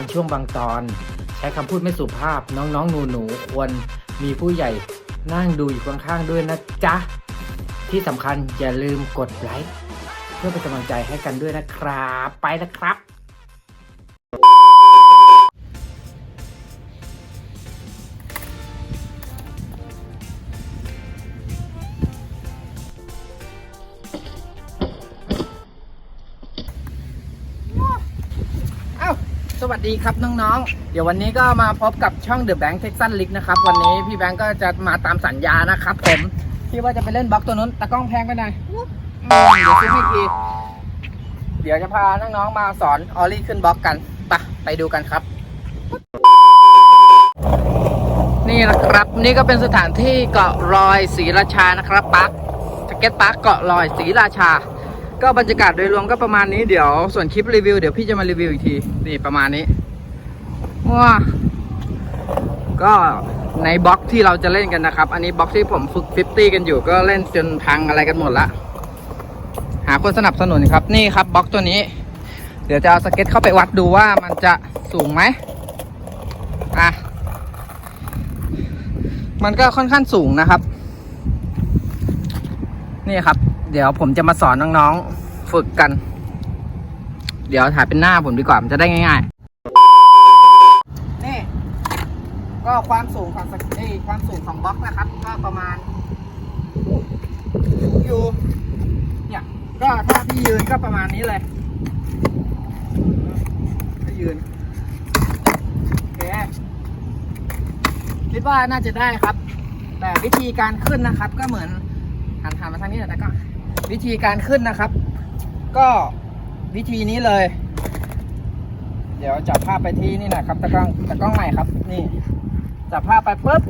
างช่วงบางตอน ใช้คำพูดไม่สุภาพน้องๆ หนูๆควรมีผู้ใหญ่นั่งดูอยู่ข้างๆด้วยนะจ๊ะ ที่สำคัญอย่าลืมกดไลค์เพื่อเป็นกำลังใจให้กันด้วยนะครับ ไปแล้วครับ สวัสดีครับน้องๆ เดี๋ยววันนี้ก็มาพบกับช่อง The Bank Texas League นะครับ วันนี้พี่แบงก์ก็จะมาตามสัญญานะครับผมที่ว่าจะไปเล่นบล็อกตัวนู้นตะกล้องแพงไปหน่อยอืมเดี๋ยวซื้อให้ทีเดี๋ยวจะพาน้องๆมาสอนออลลี่ขึ้นบล็อกกันไปไปดูกันครับ นี่นะครับ นี่ก็เป็นสถานที่เกาะรอยศรีราชานะครับปาร์คสเก็ตพาร์คเกาะรอยศรีราชา ก็บรรยากาศโดยรวมก็ประมาณนี้เดี๋ยวส่วนคลิปรีวิวเดี๋ยวพี่จะมารีวิวอีกทีนี่ประมาณนี้ว้าก็ในบล็อกที่เราจะเล่นกันนะครับ อันนี้บล็อกที่ผมฝึกฟิฟตี้กันอยู่ก็เล่นจนพังอะไรกันหมดละ หาคนสนับสนุนครับนี่ครับบล็อกตัวนี้ เดี๋ยวจะเอาสเก็ตเข้าไปวัดดูว่ามันจะสูงไหมอะมันก็ค่อนข้างสูงนะครับ นี่ครับ เดี๋ยวผมจะมาสอนน้องๆ ฝึกกัน เดี๋ยวถ่ายเป็นหน้าผมดีกว่ามันจะได้ง่ายๆ นี่ ก็ความสูงของสเอ้ยความสูงของบล็อกนะครับ ก็ประมาณอยู่เนี่ยก็ถ้าพี่ยืนก็ประมาณนี้เลยถ้ายืนโอเคคิดว่าน่าจะได้ครับ แต่วิธีการขึ้นนะครับก็เหมือน หันหันมาทางนี้หน่อยนะก็ วิธีการขึ้นนะครับ ก็วิธีนี้เลย เดี๋ยวจับภาพไปที่นี่นะครับตะกล้องตะกล้องใหม่ครับ นี่จับภาพไปปุ๊บ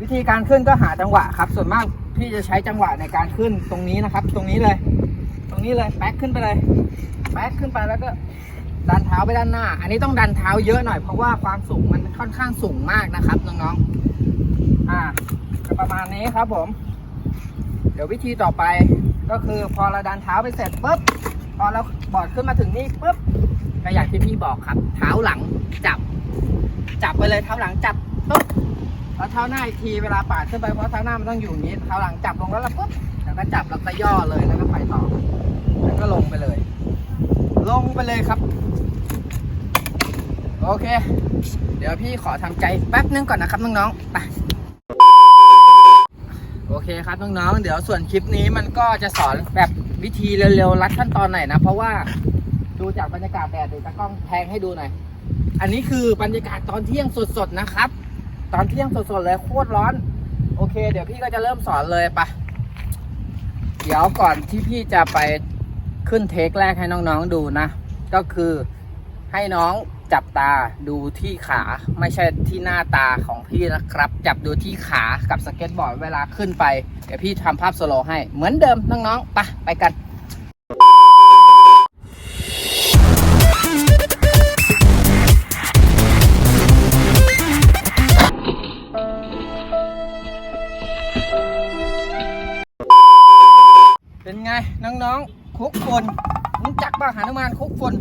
วิธีการขึ้นก็หาจังหวะครับ ส่วนมากพี่จะใช้จังหวะในการขึ้นตรงนี้นะครับ ตรงนี้เลย ตรงนี้เลยแป๊กขึ้นไปเลยแป๊กขึ้นไปแล้วก็ดันเท้าไปด้านหน้า อันนี้ต้องดันเท้าเยอะหน่อยเพราะว่าความสูงมันค่อนข้างสูงมากนะครับน้องๆอ่า ก็ประมาณ นี้ครับผม เดี๋ยววิธีต่อไปก็คือพอเราดันเท้าไปเสร็จปุ๊บพอเราบอดขึ้นมาถึงนี่ปุ๊บก็อย่างที่พี่บอกครับ เท้าหลังจับ จับไปเลยเท้าหลังจับปุ๊บแล้วเท้าหน้าอีกทีเวลาปาดขึ้นไปเพราะเท้าหน้ามันต้องอยู่อย่างนี้เท้าหลังจับลงแล้วเราปุ๊บแล้วก็จับแล้วก็ย่อเลยแล้วก็ไปต่อ แล้วก็ลงไปเลย ลงไปเลยครับ โอเค เดี๋ยวพี่ขอทำใจแป๊บนึงก่อนนะครับน้องๆไป เคครับน้องๆ เดี๋ยวส่วนคลิปนี้มันก็จะสอนแบบวิธีเร็วๆรัดขั้นตอนหน่อยนะ เพราะว่าดูจากบรรยากาศแดดเดี๋ยวตากล้องแพงให้ดูหน่อย อันนี้คือบรรยากาศตอนเที่ยงสดๆนะครับ ตอนเที่ยงสดๆเลยโคตรร้อน โอเค เดี๋ยวพี่ก็จะเริ่มสอนเลยปะเดี๋ยวก่อนที่พี่จะไปขึ้นเทคแรกให้น้องๆดูนะ ก็คือให้น้อง จับตาดูที่ขาไม่ใช่ที่หน้าตาของพี่นะครับ จับดูที่ขากับสเก็ตบอร์ดเวลาขึ้นไป เดี๋ยวพี่ทำภาพสโลว์ให้ เหมือนเดิมน้องๆไปไปกันเป็นไงน้องๆคุกฝนรู้จักป่ะหานุมานคุกฝน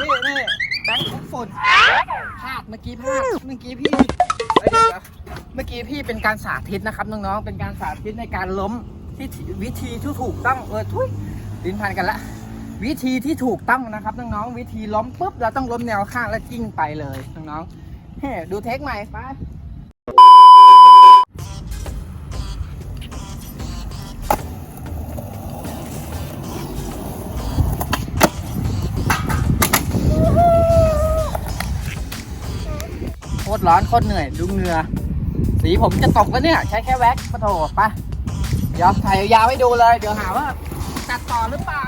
นี่นี่ บงค์คุกฝนพลาดเมื่อกี้พลาดเมื่อกี้พี่เฮ้ยเดี๋ยวเมื่อกี้พี่เป็นการสาธิตนะครับน้องๆเป็นการสาธิตในการล้มที่วิธีที่ถูกต้องเออทุยลิ้นพันกันละ วิธีที่ถูกต้องนะครับน้องๆวิธีล้มปุ๊บเราต้องล้มแนวข้างแล้วจิ้งไปเลยน้องๆเฮ้ดูเทคใหม่ไป ตรร้อนโคตรเหนื่อยดูเหงื่อสีผมจะตกแล้วเนี่ย ใช้แค่แว็กซ์ปะโถไปเดี๋ยวถ่ายยาวให้ดูเลย เดี๋ยวหาว่าตัดต่อหรือเปล่า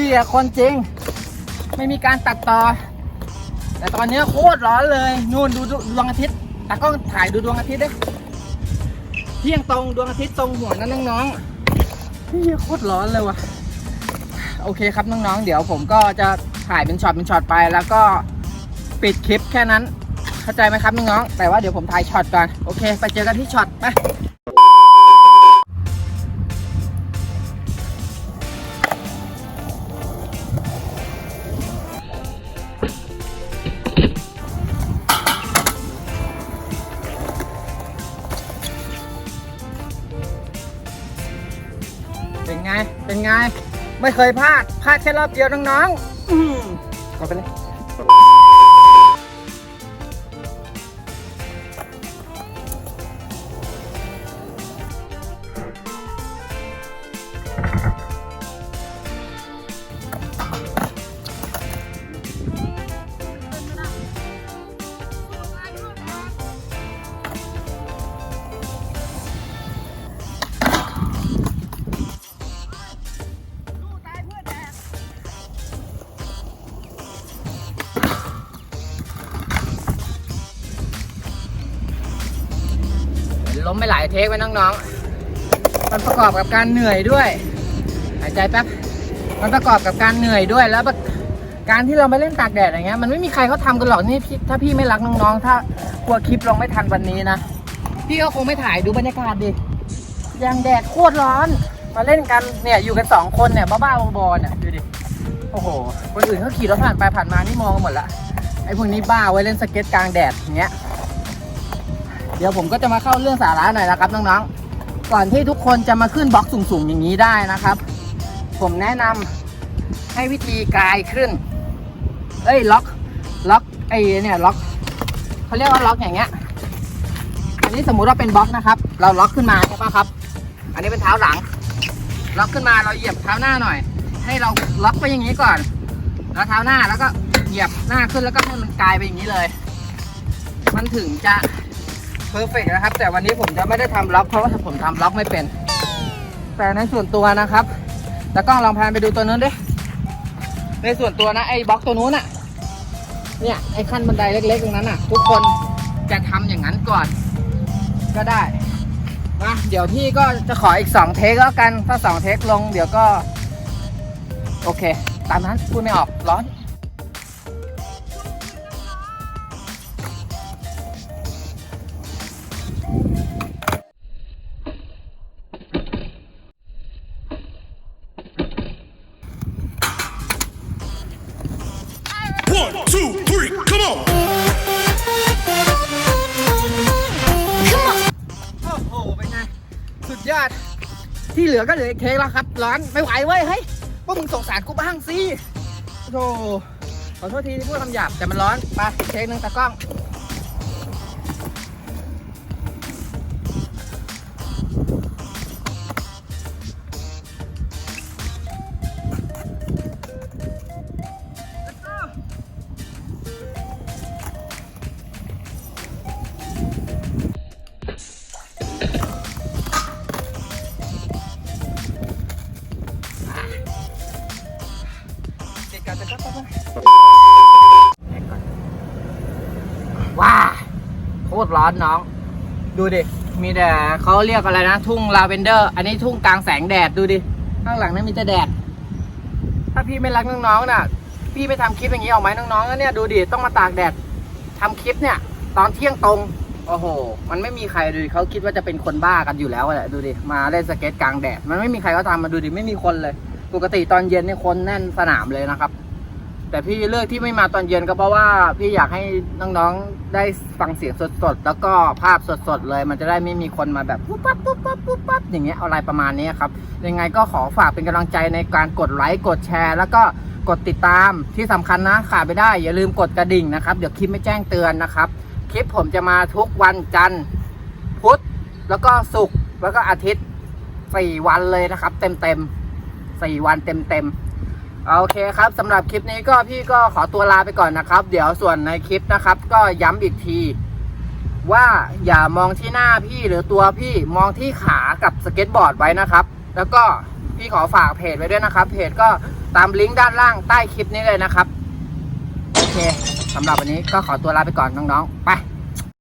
พี่อะคนจริง ไม่มีการตัดต่อ แต่ตอนเนี้ยโคตรร้อนเลยนู่นดูดวงอาทิตย์ตากล้องถ่ายดูดวงอาทิตย์ดิเที่ยงตรงดวงอาทิตย์ตรงหัวนั้นน้องๆนี่โคตรร้อนเลยว่ะโอเคครับน้องๆ เดี๋ยวผมก็จะถ่ายเป็นช็อตเป็นช็อตไป แล้วก็ปิดคลิปแค่นั้น เข้าใจไหมครับน้องๆแต่ว่าเดี๋ยวผมถ่ายช็อตก่อนโอเค ไปเจอกันที่ช็อตไป เป็นไงเป็นไง ไม่เคยพลาด พลาดแค่รอบเดียวน้องๆ อืมกดไปเลย ล้มไปหลายเทคไว้น้องๆ มันประกอบกับการเหนื่อยด้วย หายใจแป๊บ มันประกอบกับการเหนื่อยด้วยแล้วการที่เราไปเล่นตากแดดอย่างเงี้ยมันไม่มีใครเขาทำกันหรอกนี่ถ้าพี่ไม่รักน้องๆ ถ้ากลัวคลิปลงไม่ทันวันนี้นะ พี่ก็คงไม่ถ่ายดูบรรยากาศดิยังแดดโคตรร้อนมาเล่นกันเนี่ยอยู่กันสองคนเนี่ยบ้าๆบอๆเนี่ยดูดิโอ้โห คนอื่นเขาขี่รถผ่านไปผ่านมานี่มองกันหมดละไอ้พวกนี้บ้าไว้เล่นสเก็ตกลางแดดอย่างเงี้ย เดี๋ยวผมก็จะมาเข้าเรื่องสาระหน่อยนะครับน้องๆ ก่อนที่ทุกคนจะมาขึ้นบล็อกสูงๆอย่างนี้ได้นะครับ ผมแนะนำให้วิธีกายขึ้น เอ้ยล็อกล็อกไอ้เนี่ยล็อกเขาเรียกว่าล็อกอย่างเงี้ย อันนี้สมมุติว่าเป็นบล็อกนะครับ เราล็อกขึ้นมาใช่ปะครับ อันนี้เป็นเท้าหลัง ล็อกขึ้นมาเราเหยียบเท้าหน้าหน่อย ให้เราล็อกไปอย่างนี้ก่อน แล้วเท้าหน้าแล้วก็เหยียบหน้าขึ้นแล้วก็ให้มันกลายไปอย่างนี้เลย มันถึงจะ เพอร์เฟกนะครับ แต่วันนี้ผมจะไม่ได้ทำล็อกเพราะว่าผมทำล็อกไม่เป็น แต่ในส่วนตัวนะครับแล้วกล้องลองพานไปดูตัวนู้นดิในส่วนตัวนะไอ้บล็อกตัวนู้นอะเนี่ยไอ้ขั้นบันไดเล็กๆตรงนั้นอะทุกคนจะทำอย่างนั้นก่อน ก็ได้มาเดี๋ยวพี่ก็จะขออีก2เทคแล้วกันถ้า2เทคลง เดี๋ยวก็ โอเค ตามนั้นพูดไม่ออกร้อน เหลือก็เหลืออีกเคแล้วครับ ร้อนไม่ไหวเว้ยเฮ้ยพวกมึงสงสารกูบ้างสิโธ่ขอโทษทีที่พูดคำหยาบแต่มันร้อนไปอีกเคหนึ่งตะกล้อง ว้าโคตรร้อนน้อง ดูดิ มีแต่เขาเรียกอะไรนะ ทุ่งลาเวนเดอร์ อันนี้ทุ่งกลางแสงแดดดูดิ ข้างหลังนั้นมีแต่แดด ถ้าพี่ไม่รักน้องๆน่ะ พี่ไปทำคลิปอย่างนี้ออกไหมน้องๆแล้วเนี่ยดูดิ ต้องมาตากแดดทำคลิปเนี่ย ตอนเที่ยงตรง โอ้โห มันไม่มีใครดูดิเขาคิดว่าจะเป็นคนบ้ากันอยู่แล้วแหละดูดิ มาเล่นสเก็ตกลางแดด มันไม่มีใครเขาทำมาดูดิ ไม่มีคนเลย ปกติตอนเย็นนี่คนแน่นสนามเลยนะครับ แต่พี่เลือกที่ไม่มาตอนเย็นก็เพราะว่าพี่อยากให้น้องๆได้ฟังเสียงสดๆ แล้วก็ภาพสดๆเลย มันจะได้ไม่มีคนมาแบบปุ๊บปั๊บปุ๊บปั๊บปุ๊บปั๊บอย่างเงี้ยอะไรประมาณนี้ครับยังไงก็ขอฝากเป็นกำลังใจในการกดไลค์กดแชร์ แล้วก็กดติดตามที่สำคัญนะขาดไม่ได้อย่าลืมกดกระดิ่งนะครับเดี๋ยวคลิปไม่แจ้งเตือนนะครับ คลิปผมจะมาทุกวันจันทร์พุธแล้วก็ศุกร์แล้วก็อาทิตย์สี่วันเลยนะครับ เต็มๆสี่วันเต็มๆ โอเคครับสำหรับคลิปนี้ก็พี่ก็ขอตัวลาไปก่อนนะครับ เดี๋ยวส่วนในคลิปนะครับ ก็ย้ำอีกที ว่าอย่ามองที่หน้าพี่หรือตัวพี่มองที่ขากับสเก็ตบอร์ดไว้นะครับ แล้วก็พี่ขอฝากเพจไว้ด้วยนะครับ เพจก็ตามลิงก์ด้านล่างใต้คลิปนี้เลยนะครับ โอเคสำหรับวันนี้ก็ขอตัวลาไปก่อนน้องๆ ไป